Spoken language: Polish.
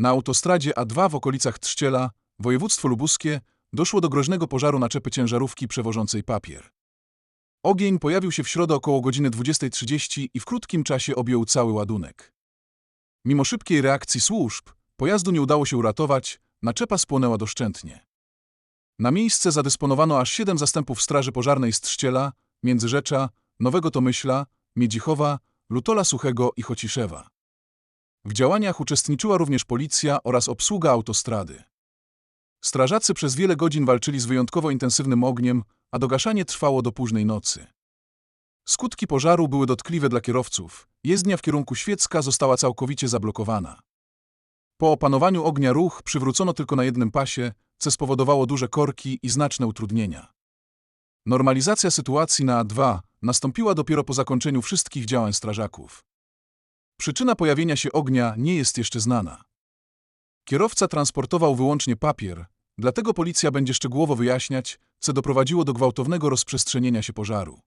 Na autostradzie A2 w okolicach Trzciela, województwo lubuskie, doszło do groźnego pożaru naczepy ciężarówki przewożącej papier. Ogień pojawił się w środę około godziny 20.30 i w krótkim czasie objął cały ładunek. Mimo szybkiej reakcji służb, pojazdu nie udało się uratować, naczepa spłonęła doszczętnie. Na miejsce zadysponowano aż siedem zastępów Straży Pożarnej z Trzciela, Międzyrzecza, Nowego Tomyśla, Miedzichowa, Lutola Suchego i Chociszewa. W działaniach uczestniczyła również policja oraz obsługa autostrady. Strażacy przez wiele godzin walczyli z wyjątkowo intensywnym ogniem, a dogaszanie trwało do późnej nocy. Skutki pożaru były dotkliwe dla kierowców. Jezdnia w kierunku Świecka została całkowicie zablokowana. Po opanowaniu ognia ruch przywrócono tylko na jednym pasie, co spowodowało duże korki i znaczne utrudnienia. Normalizacja sytuacji na A2 nastąpiła dopiero po zakończeniu wszystkich działań strażaków. Przyczyna pojawienia się ognia nie jest jeszcze znana. Kierowca transportował wyłącznie papier, dlatego policja będzie szczegółowo wyjaśniać, co doprowadziło do gwałtownego rozprzestrzenienia się pożaru.